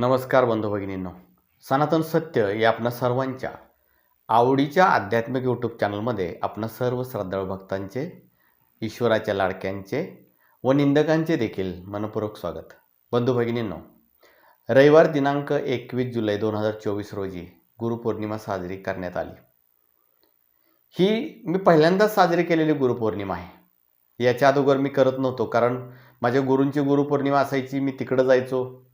नमस्कार बंधू भगिनींनो. सनातन सत्य या आपणा सर्वांच्या आवडीच्या आध्यात्मिक यूट्यूब चॅनलमध्ये आपण सर्व श्रद्धाळू भक्तांचे ईश्वराच्या लाडक्यांचे व निंदकांचे देखील मनपूर्वक स्वागत. बंधू भगिनींनो रविवार दिनांक एकवीस जुलै दोन हजार चोवीस रोजी गुरुपौर्णिमा साजरी करण्यात आली. ही मी पहिल्यांदाच साजरी केलेली गुरुपौर्णिमा आहे. याच्या अगोदर मी करत नव्हतो कारण माझ्या गुरूंची गुरुपौर्णिमा असायची मी तिकडं जायचो.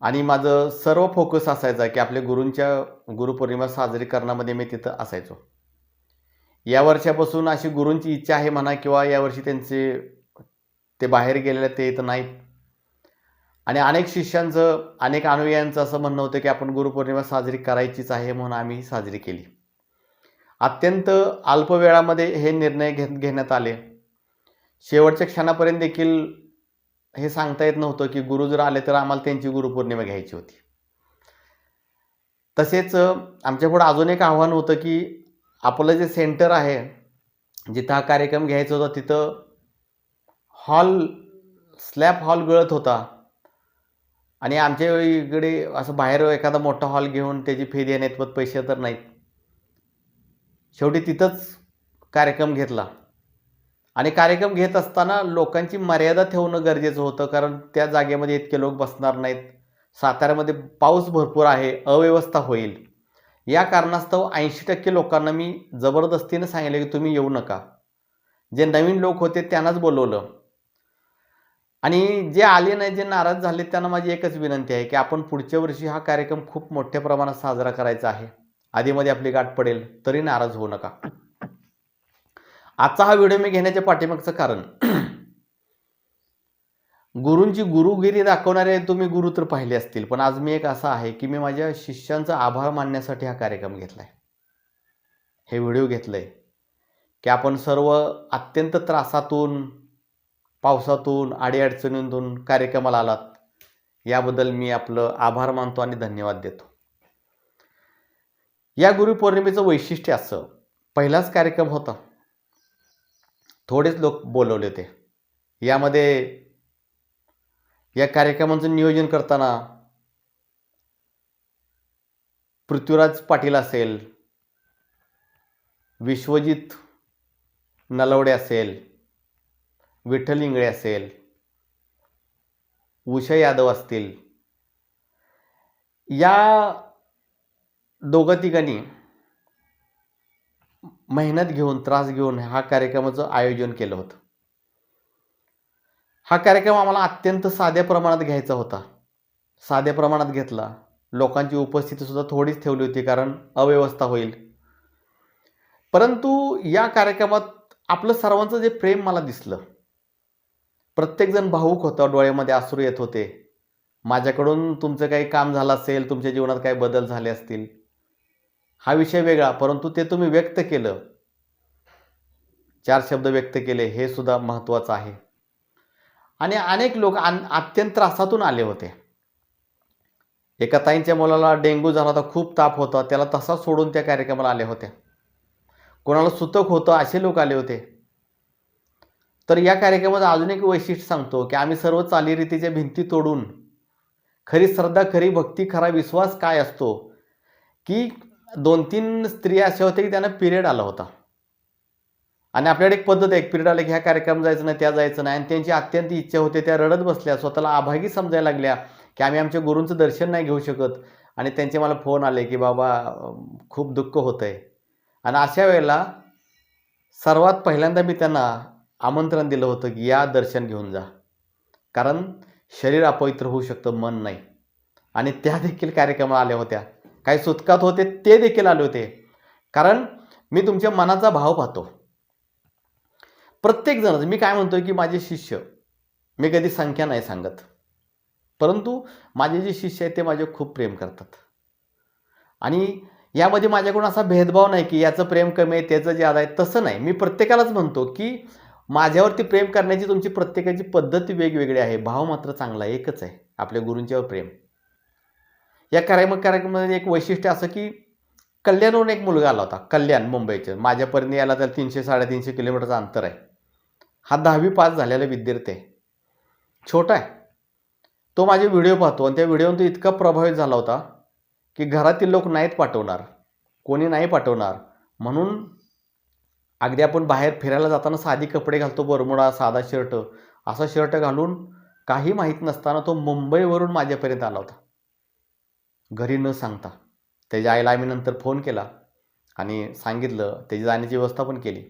आणि माझं सर्व फोकस असायचा की आपल्या गुरूंच्या गुरुपौर्णिमा साजरी करण्यामध्ये मी तिथं असायचो. या वर्षापासून अशी गुरूंची इच्छा आहे म्हणा किंवा यावर्षी त्यांचे ते बाहेर गेलेले ते इथं नाहीत. आणि अनेक शिष्यांचं अनेक अनुयायांचं असं म्हणणं होतं की आपण गुरुपौर्णिमा साजरी करायचीच आहे म्हणून आम्ही साजरी केली. अत्यंत अल्प वेळामध्ये हे निर्णय घेत घेण्यात आले. शेवटच्या क्षणापर्यंत देखील हे सांगता येत नव्हतं की गुरु जर आले तर आम्हाला त्यांची गुरुपौर्णिमा घ्यायची होती. तसेच आमच्यापुढं अजून एक आव्हान होतं की आपलं जे सेंटर आहे जिथं हा कार्यक्रम घ्यायचा होता तिथं हॉल स्लॅब हॉल गळत होता. आणि आमच्या इकडे असं बाहेर एखादा मोठा हॉल घेऊन त्याची फी देण्यात पैसे तर नाहीत. शेवटी तिथंच कार्यक्रम घेतला. आणि कार्यक्रम घेत असताना लोकांची मर्यादा ठेवणं गरजेचं होतं कारण त्या जागेमध्ये इतके लोक बसणार नाहीत. साताऱ्यामध्ये पाऊस भरपूर आहे अव्यवस्था होईल. या कारणास्तव ऐंशी टक्के लोकांना मी जबरदस्तीनं सांगितलं की तुम्ही येऊ नका. जे नवीन लोक होते त्यांनाच बोलवलं. आणि जे आले नाही जे नाराज झाले त्यांना माझी एकच विनंती आहे की आपण पुढच्या वर्षी हा कार्यक्रम खूप मोठ्या प्रमाणात साजरा करायचा आहे. आधीमध्ये आपली गाठ पडेल तरी नाराज होऊ नका. आजचा हा व्हिडिओ मी घेण्याच्या पाठीमागचं कारण. गुरूंची गुरुगिरी दाखवणारे तुम्ही गुरु तर पाहिले असतील पण आज मी एक असा आहे की मी माझ्या शिष्यांचा आभार मानण्यासाठी हा कार्यक्रम घेतलाय. हे व्हिडिओ घेतलं आहे की आपण सर्व अत्यंत त्रासातून पावसातून अडीअडचणीतून कार्यक्रमाला आलात. याबद्दल मी आपलं आभार मानतो आणि धन्यवाद देतो. या गुरुपौर्णिमेचं वैशिष्ट्य असं पहिलाच कार्यक्रम होता. थोडेच लोक बोलवले होते. यामध्ये या कार्यक्रमाचं नियोजन करताना पृथ्वीराज पाटील असेल विश्वजित नलवडे असेल विठ्ठल इंगळे असेल उषा यादव असतील या दोघं तिघांनी मेहनत घेऊन त्रास घेऊन हा कार्यक्रमाचं आयोजन केलं होतं. हा कार्यक्रम आम्हाला अत्यंत साध्या प्रमाणात घ्यायचा होता. साध्या प्रमाणात घेतला. लोकांची उपस्थितीसुद्धा थोडीच ठेवली होती कारण अव्यवस्था होईल. परंतु या कार्यक्रमात आपलं सर्वांचं जे प्रेम मला दिसलं. प्रत्येकजण भाऊक होता डोळ्यामध्ये अश्रू येत होते. माझ्याकडून तुमचं काही काम झालं असेल तुमच्या जीवनात काही बदल झाले असतील हा विषय वेगळा परंतु ते तुम्ही व्यक्त केलं. चार शब्द व्यक्त केले हे सुद्धा महत्त्वाचं आहे. आणि अनेक लोक अन अत्यंत त्रासातून आले होते. एका ताईंच्या मुलाला डेंग्यू झाला होता खूप ताप होता त्याला तसा सोडून त्या कार्यक्रमाला आले होते कोणाला सुतक होतं असे लोक आले होते. तर या कार्यक्रमात अजून एक वैशिष्ट्य सांगतो की आम्ही सर्व चालीरीतीच्या भिंती तोडून खरी श्रद्धा खरी भक्ती खरा विश्वास काय असतो की दोन तीन स्त्रिया अशा होत्या की त्यांना पिरियड आला होता. आणि आपल्याकडे एक पद्धत आहे एक पिरियड आलं की ह्या कार्यक्रम जायचं नाही त्या जायचं नाही. आणि त्यांची अत्यंत इच्छा होते त्या रडत बसल्या स्वतःला अभागी समजायला लागल्या की आम्ही आमच्या गुरूंचं दर्शन नाही घेऊ शकत. आणि त्यांचे मला फोन आले की बाबा खूप दुःख होतं आहे आणि अशा वेळेला सर्वात पहिल्यांदा मी त्यांना आमंत्रण दिलं होतं की या दर्शन घेऊन जा. कारण शरीर अपवित्र होऊ शकतं मन नाही. आणि त्या देखील कार्यक्रमाला आल्या होत्या. काही सुतकात होते ते देखील आले होते. कारण मी तुमच्या मनाचा भाव पाहतो. प्रत्येक जण मी काय म्हणतोय की माझे शिष्य मी कधी संख्या नाही सांगत. परंतु माझे जे शिष्य आहेत ते माझे खूप प्रेम करतात. आणि यामध्ये माझ्याकडून असा भेदभाव नाही की याचं प्रेम कमी आहे त्याचं जे ज्यादा आहे तसं नाही. मी प्रत्येकालाच म्हणतो की माझ्यावरती प्रेम करण्याची तुमची प्रत्येकाची पद्धती वेगवेगळी आहे. भाव मात्र चांगला एकच आहे. आपल्या गुरूंच्यावर प्रेम. या कार्यक्रम कार्यक्रमामध्ये एक वैशिष्ट्य असं की कल्याणवरून एक मुलगा आला होता कल्याण मुंबईचं. माझ्यापर्यंत यायला तर तीनशे साडेतीनशे किलोमीटरचं अंतर आहे. हा दहावी पास झालेला विद्यार्थी आहे. छोटा आहे. तो माझे व्हिडिओ पाहतो आणि त्या व्हिडिओवर तो इतका प्रभावित झाला होता की घरातील लोक नाहीत पाठवणार. कोणी नाही पाठवणार. म्हणून अगदी आपण बाहेर फिरायला जाताना साधी कपडे घालतो बरमुडा साधा शर्ट. असा शर्ट घालून काही माहीत नसताना तो मुंबईवरून माझ्यापर्यंत आला होता. घरी न सांगता. त्याच्या आईला आम्ही नंतर फोन केला आणि सांगितलं त्याची जाण्याची व्यवस्था पण केली.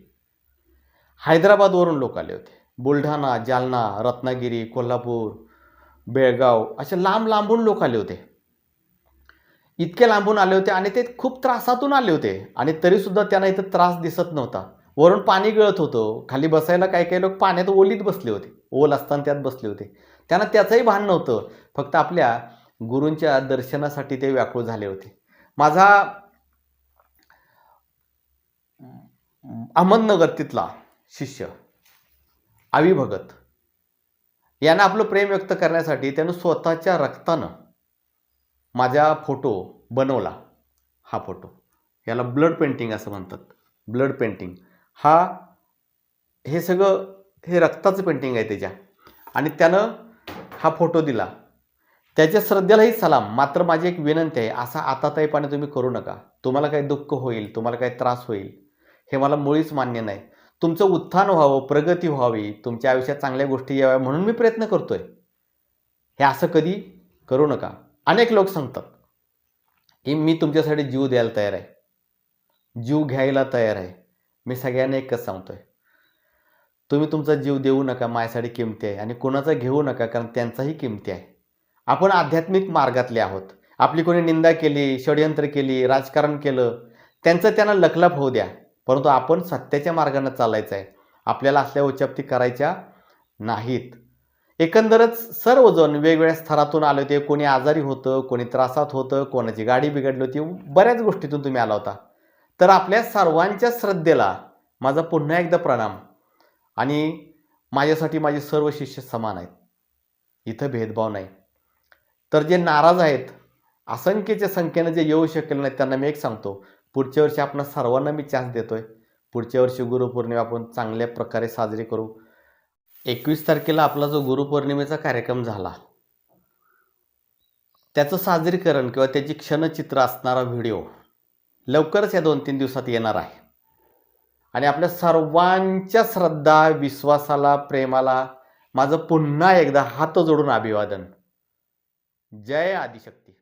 हैदराबादवरून लोक आले होते. बुलढाणा जालना रत्नागिरी कोल्हापूर बेळगाव असे लांब लांबून लोक आले होते. इतके लांबून आले होते आणि ते खूप त्रासातून आले होते आणि तरीसुद्धा त्यांना इथं त्रास दिसत नव्हता. वरून पाणी गळत होतं. खाली बसायला काही काही लोक पाण्यात ओलीत बसले होते. ओल असताना त्यात बसले होते. त्यांना त्याचंही भान नव्हतं. फक्त आपल्या गुरूंच्या दर्शनासाठी ते व्याकुळ झाले होते. माझा अहमदनगर तिथला शिष्य आवी भगत यानं आपलं प्रेम व्यक्त करण्यासाठी त्यानं स्वतःच्या रक्तानं माझा फोटो बनवला. हा फोटो याला ब्लड पेंटिंग असं म्हणतात. Blood painting. हा हे सगळं हे रक्ताचं पेंटिंग आहे त्याच्या. आणि त्यानं हा फोटो दिला. त्याच्या श्रद्धेलाही सलाम. मात्र माझी एक विनंती आहे असा आताताईपणे तुम्ही करू नका. तुम्हाला काही दुःख होईल तुम्हाला काही त्रास होईल हे मला मुळीच मान्य नाही. तुमचं उत्थान व्हावं प्रगती व्हावी तुमच्या आयुष्यात चांगल्या गोष्टी याव्या म्हणून मी प्रयत्न करतोय. हे असं कधी करू नका. अनेक लोक सांगतात की मी तुमच्यासाठी जीव द्यायला तयार आहे. जीव घ्यायला तयार आहे. मी सगळ्यांना एकच सांगतोय. तुम्ही तुमचा जीव देऊ नका माझ्यासाठी किमती आहे आणि कोणाचा घेऊ नका कारण त्यांचाही किमती आहे. आपण आध्यात्मिक मार्गातले आहोत. आपली कोणी निंदा केली षडयंत्र केली राजकारण केलं त्यांचं त्यांना लखलाप होऊ द्या. परंतु आपण सत्याच्या मार्गानं चालायचं आहे आपल्याला असल्या उच्चप्ती करायच्या नाहीत. एकंदरच सर्वजण वेगवेगळ्या स्तरातून आले होते. कोणी आजारी होतं कोणी त्रासात होतं कोणाची गाडी बिघडली होती बऱ्याच गोष्टीतून तुम्ही आला होता. तर आपल्या सर्वांच्या श्रद्धेला माझा पुन्हा एकदा प्रणाम. आणि माझ्यासाठी माझे सर्व शिष्य समान आहेत. इथं भेदभाव नाही. तर जे नाराज आहेत असंख्येच्या संख्येनं जे येऊ शकले नाही त्यांना मी एक सांगतो. पुढच्या वर्षी आपण सर्वांना मी चान्स देतोय. पुढच्या वर्षी गुरुपौर्णिमा आपण चांगल्या प्रकारे साजरी करू. एकवीस तारखेला आपला जो गुरुपौर्णिमेचा कार्यक्रम झाला त्याचं साजरीकरण किंवा त्याची क्षणचित्र असणारा व्हिडिओ लवकरच या दोन तीन दिवसात येणार आहे. आणि आपल्या सर्वांच्या श्रद्धा विश्वासाला प्रेमाला माझं पुन्हा एकदा हात जोडून अभिवादन. जय आदिशक्ती.